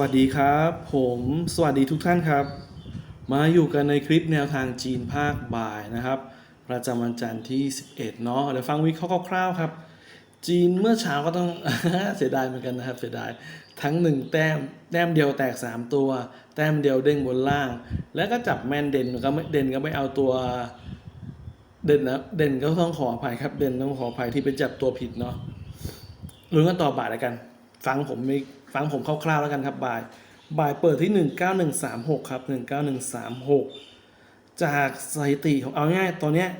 วัสดีครับ ผมสวัสดีทุกท่านครับ มาอยู่กันในคลิปแนวทางจีนภาคบ่ายนะครับ ประจำวันจันทร์ที่ 11 เนาะเดี๋ยวฟังวิเคราะห์คร่าวๆครับ จีนเมื่อเช้าก็ต้อง เสียดายเหมือนกันนะครับ เสียดายทั้ง 1 แต้มแต้มเดียวแตก 3 ตัว แต้มเดียวเด้งบนล่าง แล้วก็จับแมนเด่นก็ไม่เด่นก็ไม่เอาตัวเด่นนะเด่นก็ต้องขออภัยครับเด่นต้องขออภัยที่ไปจับตัวผิดเนาะลุ้นกันต่อบ่ายแล้วกัน ฟังผมไม่ฟังผมคร่าวๆแล้วกันครับบ่ายบ่ายเปิดที่ 19136 ครับ 19136 จากสถิติของเอาง่ายตอนเนี้ย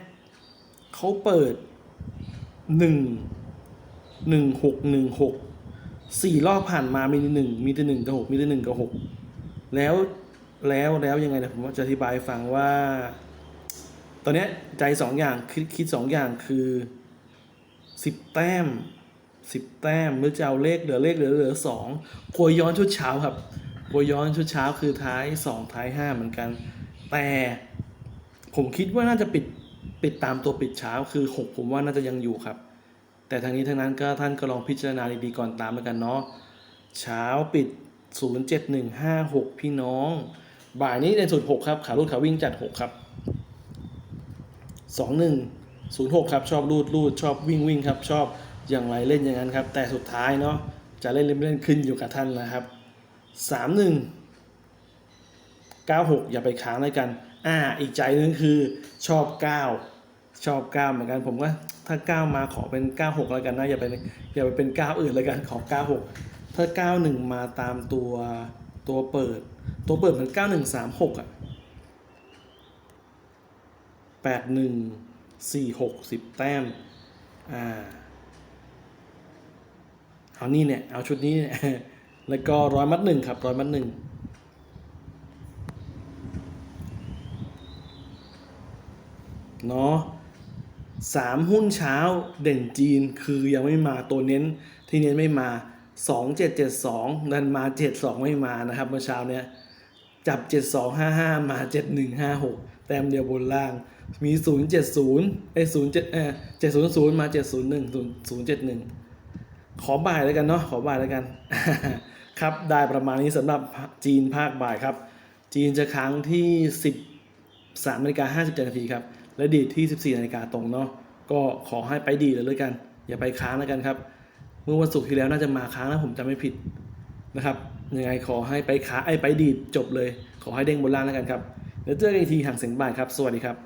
เขาเปิด 1 1616สี่รอบผ่านมามีหนึ่งมีแต่หนึ่งกับหกมีแต่หนึ่งกับหกแล้วแล้วแล้วยังไงนะผมจะอธิบายฟังว่า ตอนเนี้ยใจสองอย่างคิดคิดสองอย่างคือสิบแต้ม สิบแต้มหรือจะเอาเลขเหลือเลขเหลือเหลือสองกลัวย้อนชุดเช้าครับกลัวย้อนชุดเช้าคือท้ายสองท้ายห้าเหมือนกัน แต่ผมคิดว่าน่าจะปิดปิดตามตัวปิดเช้าคือหกผมว่าน่าจะยังอยู่ครับ แต่ทางนี้ทางนั้นก็ท่านก็ลองพิจารณาดีๆก่อนตามแล้วกันเนาะเช้าปิด 07156 พี่น้อง บ่ายนี้ในสุด6ครับขารูดขาวิ่งจัด 6 ครับ 21 06 ครับ ชอบรูดรูดชอบวิ่งวิ่งครับ ชอบ อย่างไรเล่นอย่างนั้นครับ แต่สุดท้ายเนาะจะเล่นเล่นไม่เล่นขึ้นอยู่กับท่านนะครับ31 96อย่าไปค้างเลยกัน อ่า อีกใจนึงคือชอบ9ชอบ9เหมือนกันผมว่าถ้า9มาขอเป็น96แล้วกันนะอย่าไปอย่าไปเป็น9อื่นแล้วกันขอ96ถ้า91มาตามตัวตัวเปิด ตัวเปิดเหมือน9136อะ81 46 10แต้มอ่า เอานี่เนี่ย เอาชุดนี้เนี่ย แล้วก็ร้อยมัดหนึ่งครับร้อยมัดหนึ่งเนาะสามหุ้นเช้าเด่นจีนคือยังไม่มาตัวเน้นที่เน้นไม่มาสองเจ็ดเจ็ดสองดันมาเจ็ดสองไม่มานะครับเมื่อเช้าเนี้ยจับเจ็ดสองห้าห้ามาเจ็ดหนึ่งห้าหกแต้มเดียวบนล่าง มีศูนย์เจ็ดศูนย์ไอศูนย์เจ็ดเออเจ็ดศูนย์ศูนย์มาเจ็ดศูนย์หนึ่งศูนย์ศูนย์เจ็ดหนึ่ง ขอบ่ายแล้วกันเนาะขอบ่ายแล้วกัน ครับ ได้ประมาณนี้สำหรับจีนภาคบ่ายครับ จีนจะค้างที่สิบ3นาฬิกา57นาทีครับ และดีดที่ 14นาฬิกาตรงเนาะก็ขอให้ไปดีเลยแล้วกัน อย่าไปค้างแล้วกันครับ เมื่อวันศุกร์ที่แล้วน่าจะมาค้างแล้วผมจำไม่ผิดนะครับยังไงขอให้ไปค้าไอ้ไปดีดจบเลย ขอให้เด้งบนล่างแล้วกันครับเดี๋ยวเจอกันอีกทีห่างเสียงบ่ายครับ สวัสดีครับ